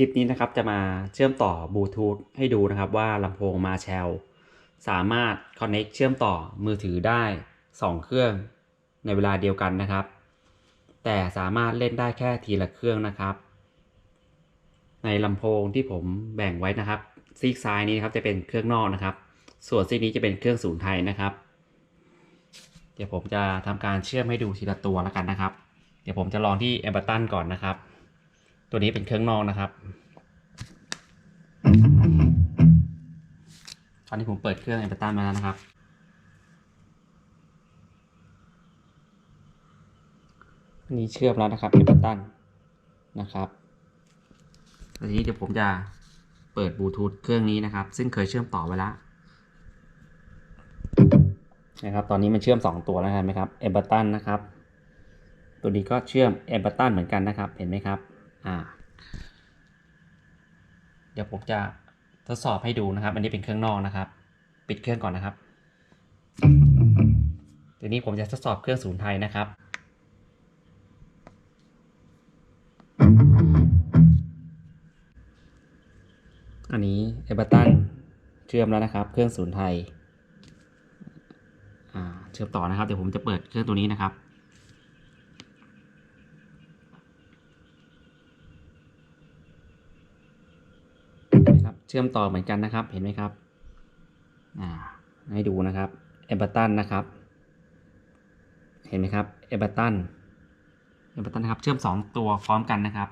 คลิปนี้นะครับจะมาเชื่อมต่อบลูทูธให้ดูนะครับว่าลำโพงมาแชลสามารถ Connect เชื่อมต่อมือถือได้ 2 เครื่องในเวลาเดียวกันนะครับ แต่สามารถเล่นได้แค่ทีละเครื่องนะครับ ในลำโพงที่ผมแบ่งไว้นะครับ ซีกซ้ายนี้นะครับจะเป็นเครื่องนอกนะครับ ส่วนซีกนี้จะเป็นเครื่องศูนย์ไทยนะครับ เดี๋ยวผมจะทำการเชื่อมให้ดูทีละตัวแล้วกันนะครับ เดี๋ยวผมจะลองที่ a อ b บ t o n ก่อนนะครับ ตัวนี้เป็นเครื่องนอกนะครับ ตอนนี้ผมเปิดเครื่อง a อ b บ t o n มาแล้วนะครับอันนี้เชื่อมแล้วนะครับ a อ b บ t o n นะครับทีนี้เดี๋ยวผมจะเปิดบลูทูธเครื่องนี้นะครับ ซึ่งเคยเชื่อมต่อไว้แล้วนะครับ ตอนนี้มันเชื่อม 2 ตัวแล้วเห็นไหมครับ a อ b บ t o n นะครับ ตัวนี้ก็เชื่อม a อ b บ t o n เหมือนกันนะครับ เห็นไหมครับ เดี๋ยวผมจะทดสอบให้ดูนะครับ อันนี้เป็นเครื่องนอกนะครับ ปิดเครื่องก่อนนะครับทีนี้ผมจะทดสอบเครื่องศูนย์ไทยนะครับอันนี้เอเบอร์ตันเชื่อมแล้วนะครับ เครื่องศูนย์ไทยเชื่อมต่อนะครับ เดี๋ยวผมจะเปิดเครื่องตัวนี้นะครับ นะครับ เชื่อมต่อเหมือนกันนะครับ เห็นไหมครับ อ่า ให้ดูนะครับเอเบอร์ตันนะครับ เห็นไหมครับเอเบอร์ตันเอเบอร์ตันนะครับ เชื่อม 2 ตัวพร้อมกันนะครับ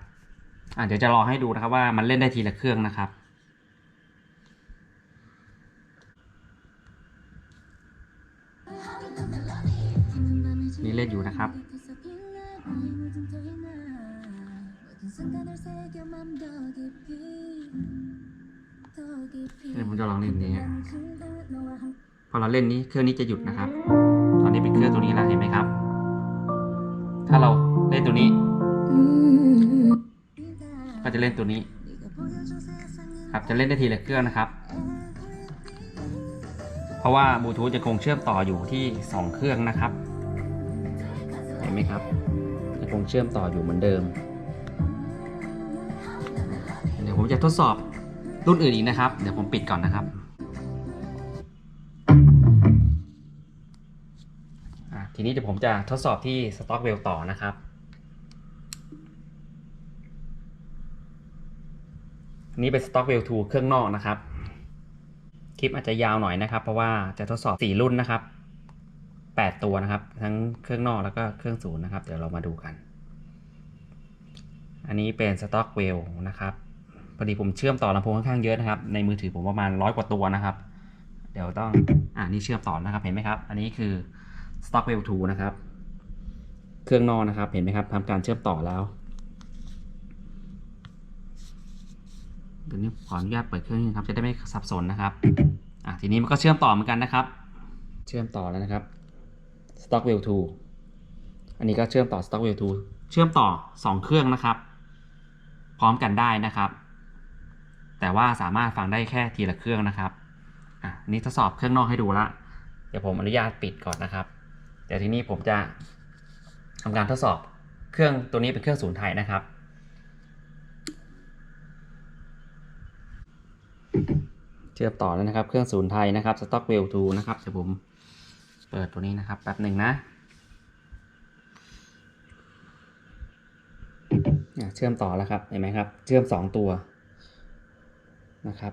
อ่าเดี๋ยวจะรอให้ดูนะครับว่ามันเล่นได้ทีละเครื่องนะครับนี่เล่นอยู่นะครับเดี๋ย วผมจะลองเล่นนี้พอเราเล่นนี้เครื่องนี้จะหยุดนะครับ ตอนนี้เป็นเครื่องตัวนี้แล้วเห็นไหมครับ ถ้าเราเล่นตัวนี้ ก็จะเล่นตัวนี้ ครับจะเล่นได้ทีละเครื่องนะครับ เพราะว่าบลูทูธจะคงเชื่อมต่ออยู่ที่ 2 เครื่องนะครับ เห็นไหมครับจะคงเชื่อมต่ออยู่เหมือนเดิม เดี๋ยวผมจะทดสอบ รุ่นอื่นอีกนะครับ เดี๋ยวผมปิดก่อนนะครับทีนี้เดี๋ยวผมจะทดสอบที่สต็อกเวลต่อนะครับนนี้เป็น Stock Wheel 2เครื่องนอกนะครับ คลิปอาจจะยาวหน่อยนะครับ เพราะว่าจะทดสอบ 4 รุ่นนะครับ 8 ตัวนะครับ ทั้งเครื่องนอกแล้วก็เครื่องศูนย์นะครับ เดี๋ยวเรามาดูกัน อันนี้เป็น Stock Wheel นะครับ พอดีผมเชื่อมต่อลำโพงค่อนข้างเยอะนะครับ ในมือถือผมประมาณร้อยกว่าตัวนะครับ เดี๋ยวต้อง อ่านี่เชื่อมต่อนะครับ เห็นไหมครับ อันนี้คือ Stock Wheel 2 นะครับ เครื่องนอกนะครับ เห็นไหมครับทำการเชื่อมต่อแล้ว เดี๋ยวนี้ขออนุญาตเปิดเครื่องนี้ครับ จะได้ไม่สับสนนะครับ อะทีนี้มันก็เชื่อมต่อเหมือนกันนะครับ เชื่อมต่อแล้วนะครับ Stockwell 2 อันนี้ก็เชื่อมต่อ Stockwell 2 เชื่อมต่อ 2 เครื่องนะครับ พร้อมกันได้นะครับ แต่ว่าสามารถฟังได้แค่ทีละเครื่องนะครับอะนี่ทดสอบเครื่องนอกให้ดูละเดี๋ยวผมอนุญาตปิดก่อนนะครับเดี๋ยวทีนี้ผมจะทำการทดสอบเครื่องตัวนี้เป็นเครื่องศูนย์ไทยนะครับ เชื่อมต่อแล้วนะครับเครื่องศูนย์ไทยนะครับ Stockwell 2นะครับเดี๋ยวผมเปิดตัวนี้นะครับแป๊บหนึ่งนะอะเชื่อมต่อแล้วครับเห็นไหมครับ เชื่อม 2 ตัว นะครับ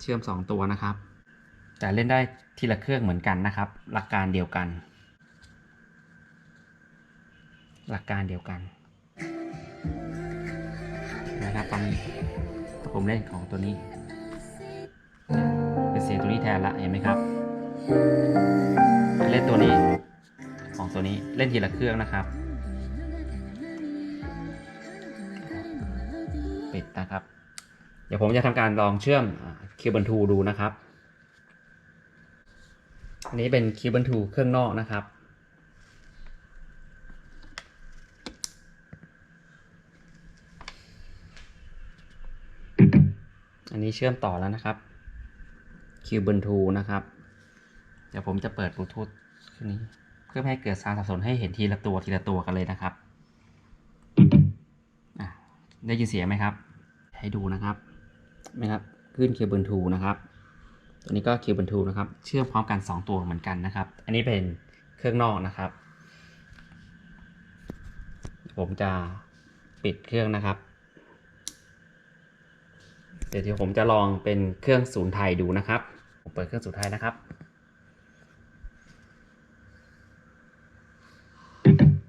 เชื่อม 2 ตัวนะครับ แต่เล่นได้ทีละเครื่องเหมือนกันนะครับ หลักการเดียวกัน หลักการเดียวกันนะครับตอนนี้ผมเล่นของตัวนี้เป็นเสียงตัวนี้แทนละเห็นไหมครับ เล่นตัวนี้ของตัวนี้เล่นทีละเครื่องนะครับ ปิดนะครับ เดี๋ยวผมจะทำการลองเชื่อมคิวบันทูดูนะครับ อันนี้เป็นคิวบันทูเครื่องนอกนะครับอันนี้เชื่อมต่อแล้วนะครับคิวบันทูนะครับ เดี๋ยวผมจะเปิดบลูทูธเครื่องนี้ เพื่อให้เกิดสารสับสนให้เห็นทีละตัวทีละตัวกันเลยนะครับ ได้ยินเสียงไหมครับ ให้ดูนะครับนะครับขึ้นเคเบิลทูนะครับตัวนี้ก็เคเบิลทูนะครับ เชื่อมพร้อมกัน 2 ตัวเหมือนกันนะครับ อันนี้เป็นเครื่องนอกนะครับ ผมจะปิดเครื่องนะครับ เดี๋ยวเดี๋ยวผมจะลองเป็นเครื่องศูนย์ไทยดูนะครับ ผมเปิดเครื่องศูนย์ไทยนะครับ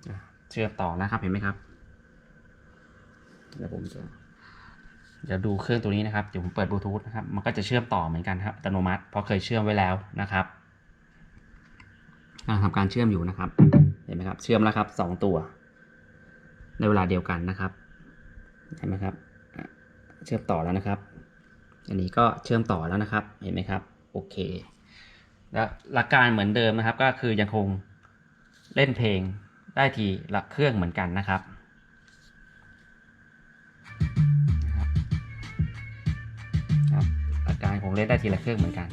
อะเชื่อมต่อนะครับเห็นไหมครับเดี๋ยวผมจะ เดี๋ยวดูเครื่องตัวนี้นะครับ เดี๋ยวผมเปิดบลูทูธนะครับ มันก็จะเชื่อมต่อเหมือนกันครับ อัตโนมัติ เพราะเคยเชื่อมไว้แล้วนะครับกำลังทำการเชื่อมอยู่นะครับ เห็นไหมครับ เชื่อมแล้วครับสองตัว ในเวลาเดียวกันนะครับ เห็นไหมครับ เชื่อมต่อแล้วนะครับ อันนี้ก็เชื่อมต่อแล้วนะครับ เห็นไหมครับ โอเค แล้วหลักการเหมือนเดิมนะครับ ก็คือยังคงเล่นเพลงได้ทีละเครื่องเหมือนกันนะครับ หลักการคงเล่นได้ทีละเครื่องเหมือนกัน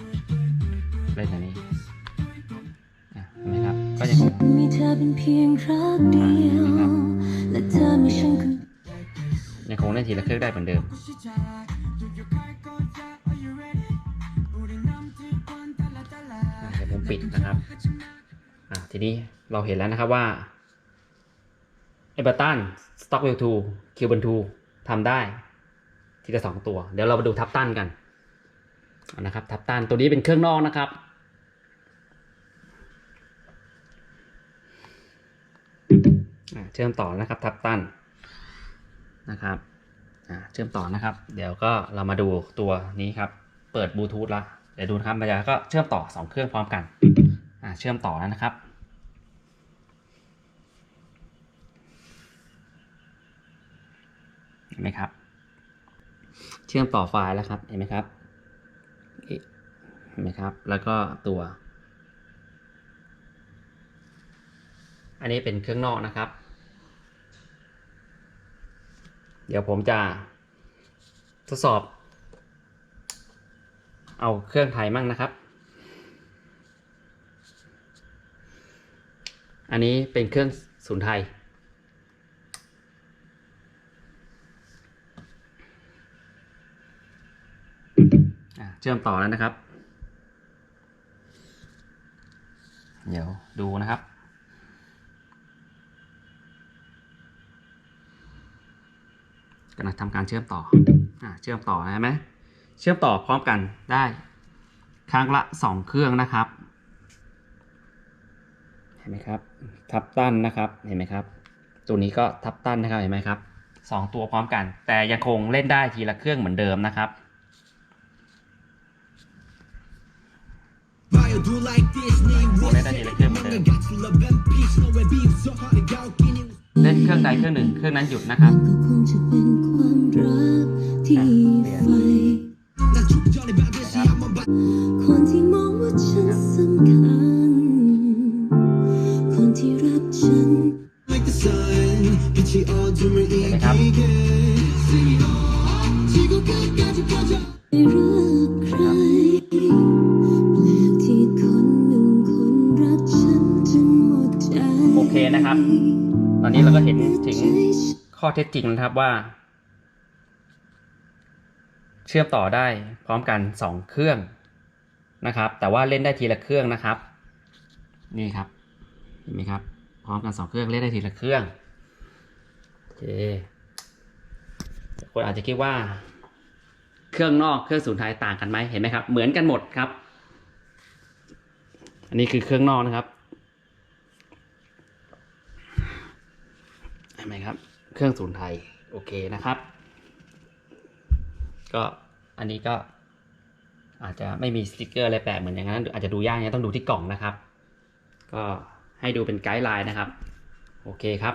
เล่นอันนี้อะเห็นไหมครับ ก็ยังคงมีเธอเป็นเพียงรักเดียวและเธอมีฉันคนยังคงเล่นทีละเครื่องได้เหมือนเดิมอะเดี๋ยวผมปิดนะครับอะทีนี้เราเห็นแล้วนะครับว่าเอเบอร์ตันสต็อกวิลทูคิวบันทูทำได้ทีละสองตัว เดี๋ยวเรามาดูทับตันกันเอา นะครับทับตันตัวนี้เป็นเครื่องนอกนะครับ เชื่อมต่อนะครับทับตันนะครับเชื่อมต่อนะครับ เดี๋ยวก็เรามาดูตัวนี้ครับ เปิดบลูทูธละเดี๋ยวดูนะครับมันจะก็เชื่อมต่อสองเครื่องพร้อมกันเชื่อมต่อแล้วนะครับเห็นไหมครับ เชื่อมต่อไฟล์แล้วครับเห็นไหมครับ นไหมครับ แล้วก็ตัว อันนี้เป็นเครื่องนอกนะครับ เดี๋ยวผมจะทดสอบ เอาเครื่องไทยมั่งนะครับ อันนี้เป็นเครื่องศูนย์ไทยเชื่อมต่อแล้วนะครับ เดี๋ยวดูนะครับ กำลังทำการเชื่อมต่ออเชื่อมต่อใช่ไหมเชื่อมต่อพร้อมกันได้ครั้งละสองเครื่องนะครับ เห็นไหมครับ ทับตั้นนะครับ เห็นไหมครับ ตัวนี้ก็ทับตั้นนะครับ เห็นไหมครับสองตัวพร้อมกัน แต่ยังคงเล่นได้ทีละเครื่องเหมือนเดิมนะครับ เล่นได้ทีละเครื่องเหมือนเดิมเล่นเครื่องใดเครื่องหนึ่งเครื่องนั้นหยุดนะครับ ก็คงจะเป็นความรักที่ใฝ่ เคนะครับ ตอนนี้เราก็เห็นถึงข้อเท็จจริงนะครับว่า เชื่อมต่อได้พร้อมกันสองเครื่องนะครับ แต่ว่าเล่นได้ทีละเครื่องนะครับ นี่ครับเห็นไหมครับ พร้อมกันสองเครื่องเล่นได้ทีละเครื่องโอเคคนอาจจะคิดว่าเครื่องนอกเครื่องศูนย์ไทยต่างกันไหมเห็นไหมครับ เหมือนกันหมดครับ อันนี้คือเครื่องนอกนะครับ เห็น ไหมครับ เครื่องศูนย์ไทย โอเคนะครับ ก็อันนี้ก็ อาจจะไม่มีสติกเกอร์อะไรแปะเหมือนอย่างนั้น อาจจะดูยากเนี่ยต้องดูที่กล่องนะครับ ก็ให้ดูเป็นไกด์ไลน์นะครับ โอเคครับ